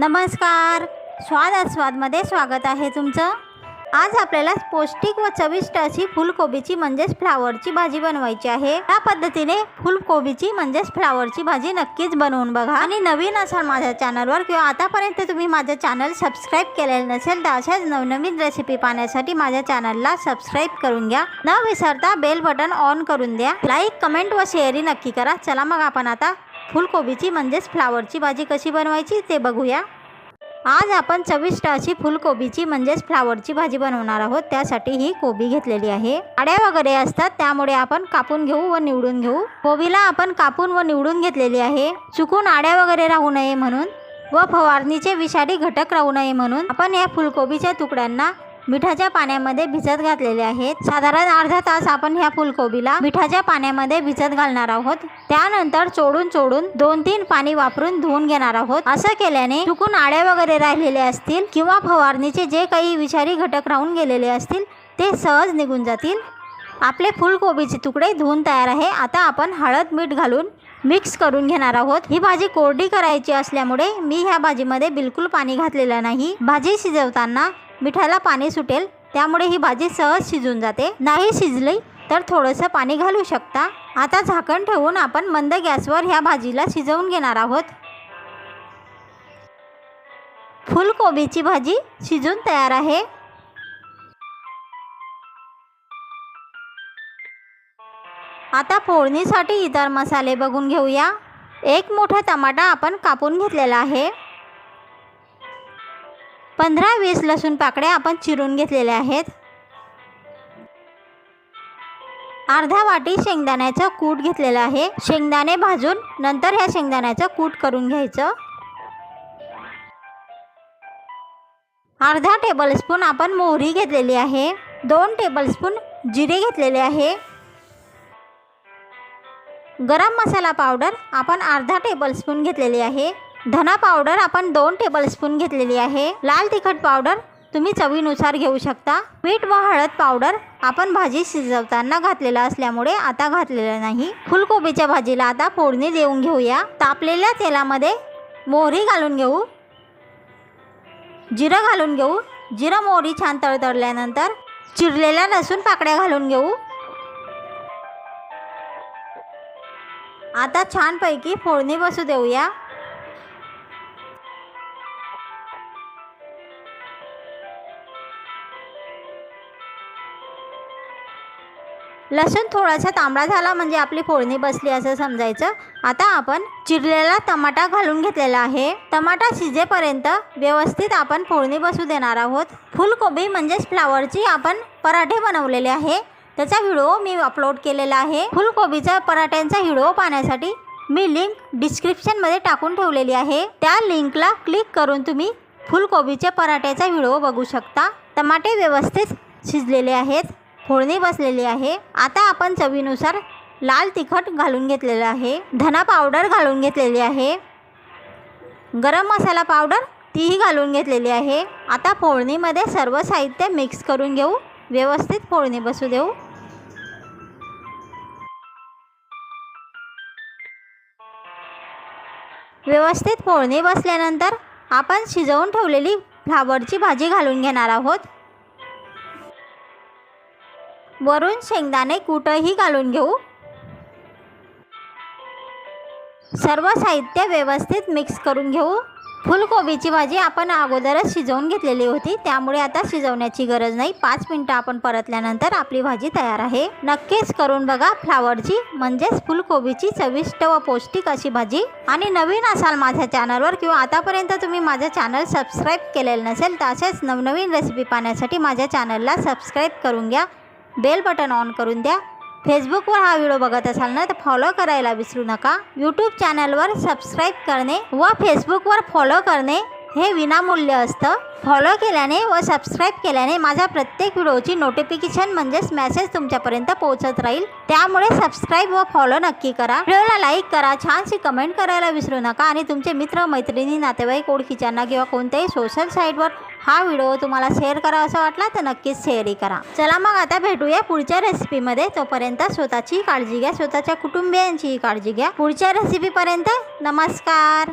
नमस्कार. स्वाद आस्वादमध्ये स्वागत आहे तुमचं. आज आपल्याला पौष्टिक व चविष्ट अशी फुलकोबीची म्हणजेच फ्लावरची भाजी बनवायची आहे. या पद्धतीने फुलकोबीची म्हणजेच फ्लावरची भाजी नक्कीच बनवून बघा. आणि नवीन असाल माझ्या चॅनलवर किंवा आतापर्यंत तुम्ही माझं चॅनल सबस्क्राईब केलेलं नसेल तर अशाच नवनवीन रेसिपी पाहण्यासाठी माझ्या चॅनलला सबस्क्राईब करून घ्या. न विसरता बेल बटन ऑन करून द्या. लाईक कमेंट व शेअरही नक्की करा. चला मग आपण आता फुलकोबीची म्हणजेच फ्लावरची भाजी कशी बनवायची ते बघूया. आज आपण चविष्ट अशी फुलकोबीची म्हणजेच फ्लावरची भाजी बनवणार आहोत. त्यासाठी ही कोबी घेतलेली आहे. आड्या वगैरे असतात त्यामुळे आपण कापून घेऊ व निवडून घेऊ. कोबीला आपण कापून व निवडून घेतलेली आहे. चुकून आड्या वगैरे राहू नये म्हणून व फवारणीचे विषारी घटक राहू नये म्हणून आपण या फुलकोबीच्या तुकड्यांना मिठाच्या पाण्यामध्ये भिजत घातलेले आहेत. साधारण अर्धा तास आपण ह्या फुलकोबीला मिठाच्या पाण्यामध्ये भिजत घालणार आहोत. त्यानंतर चोडून चोडून दोन तीन पाणी वापरून धुवून घेणार आहोत. असं केल्याने चुकून आड्या वगैरे राहिलेले असतील किंवा फवारणीचे जे काही विषारी घटक राहून गेलेले असतील ते सहज निघून जातील. आपले फुलकोबीचे तुकडे धुवून तयार आहे. आता आपण हळद मीठ घालून मिक्स करून घेणार आहोत. ही भाजी कोरडी करायची असल्यामुळे मी ह्या भाजीमध्ये बिलकुल पाणी घातलेलं नाही. भाजी शिजवताना मिठाला पाणी सुटेल त्यामुळे ही भाजी सहज शिजून जाते. नाही शिजली तर थोडंसं पाणी घालू शकता. आता झाकण ठेवून आपण मंद गॅसवर ह्या भाजीला शिजवून घेणार आहोत. फुलकोबीची भाजी शिजून तयार आहे. आता फोडणीसाठी इतर मसाले बघून घेऊया. एक मोठा टमाटा आपण कापून घेतलेला आहे. पंधरा वीस लसूण पाकळ्या आपण चिरून घेतलेल्या आहेत. अर्धा वाटी शेंगदाण्याचं कूट घेतलेलं आहे. शेंगदाणे भाजून नंतर ह्या शेंगदाण्याचं कूट करून घ्यायचं. अर्धा टेबलस्पून आपण मोहरी घेतलेली आहे. दोन टेबलस्पून जिरे घेतलेले आहे. गरम मसाला पावडर आपण अर्धा टेबलस्पून घेतलेली आहे. धना पावडर आपण दोन टेबलस्पून घेतलेली आहे. लाल तिखट पावडर तुम्ही चवीनुसार घेऊ शकता. मीठ व हळद पावडर आपण भाजी शिजवताना घातलेला असल्यामुळे आता घातलेलं नाही. फुलकोबीच्या भाजीला आता फोडणी देऊन घेऊया. तापलेल्या तेलामध्ये मोहरी घालून घेऊ. जिरं घालून घेऊ. जिरं मोहरी छान तळतळल्यानंतर चिरलेल्या लसूण पाकड्या घालून घेऊ. आता छानपैकी फोडणी बसू देऊया. लसूण थोडासा तांबडा झाला म्हणजे आपली फोडणी बसली असं समजायचं. आता आपण चिरलेला टमाटा घालून घेतलेला आहे. टमाटा शिजेपर्यंत व्यवस्थित आपण फोडणी बसू देणार आहोत. फुलकोबी म्हणजेच फ्लावरची आपण पराठे बनवलेले आहे. त्याचा व्हिडिओ मी अपलोड केलेला आहे. फुलकोबीचा पराठ्यांचा व्हिडिओ पाहण्यासाठी मी लिंक डिस्क्रिप्शनमध्ये टाकून ठेवलेली आहे. त्या लिंकला क्लिक करून तुम्ही फुलकोबीच्या पराठ्याचा व्हिडिओ बघू शकता. टमाटे व्यवस्थित शिजलेले आहेत. फोडणी बसलेली आहे. आता आपण चवीनुसार लाल तिखट घालून घेतलेलं आहे. धना पावडर घालून घेतलेली आहे. गरम मसाला पावडर तीही घालून घेतलेली आहे. आता फोडणीमध्ये सर्व साहित्य मिक्स करून घेऊ. व्यवस्थित फोडणी बसू देऊ. व्यवस्थित फोडणी बसल्यानंतर आपण शिजवून ठेवलेली फ्लावरची भाजी घालून घेणार आहोत. वरून शेंगदाणे कुठंही घालून घेऊ. सर्व साहित्य व्यवस्थित मिक्स करून घेऊ. फुलकोबीची भाजी आपण अगोदरच शिजवून घेतलेली होती. त्यामुळे आता शिजवण्याची गरज नाही. पाच मिनटं आपण परतल्यानंतर आपली भाजी तयार आहे. नक्कीच करून बघा फ्लावरची म्हणजेच फुलकोबीची चविष्ट व पौष्टिक अशी भाजी. आणि नवीन असाल माझ्या चॅनलवर किंवा आतापर्यंत तुम्ही माझं चॅनल सबस्क्राईब केलेलं नसेल तर नवनवीन रेसिपी पाहण्यासाठी माझ्या चॅनलला सबस्क्राईब करून घ्या. बेल बटन ऑन करून द्या. फेसबुकवर हा व्हिडिओ बघत असाल ना तर फॉलो करायला विसरू नका. यूट्यूब चॅनलवर सबस्क्राईब करणे व फेसबुकवर फॉलो करणे हे विनामूल्य असतं. फॉलो केल्याने व सबस्क्राईब केल्याने माझ्या प्रत्येक व्हिडिओची नोटिफिकेशन म्हणजेच मेसेज तुमच्यापर्यंत पोहोचत राहील. त्यामुळे सबस्क्राईब व फॉलो नक्की करा. व्हिडिओला लाईक करा छानशी कमेंट करायला विसरू नका आणि तुमचे मित्र मैत्रिणी नातेवाईक ओळखीच्यांना किंवा कोणत्याही सोशल साईटवर हा व्हिडिओ तुम्हाला शेअर करा असं वाटला तर नक्कीच शेअरही करा. चला मग आता भेटूया पुढच्या रेसिपीमध्ये. तोपर्यंत स्वतःची काळजी घ्या स्वतःच्या कुटुंबियांचीही काळजी घ्या. पुढच्या रेसिपीपर्यंत नमस्कार.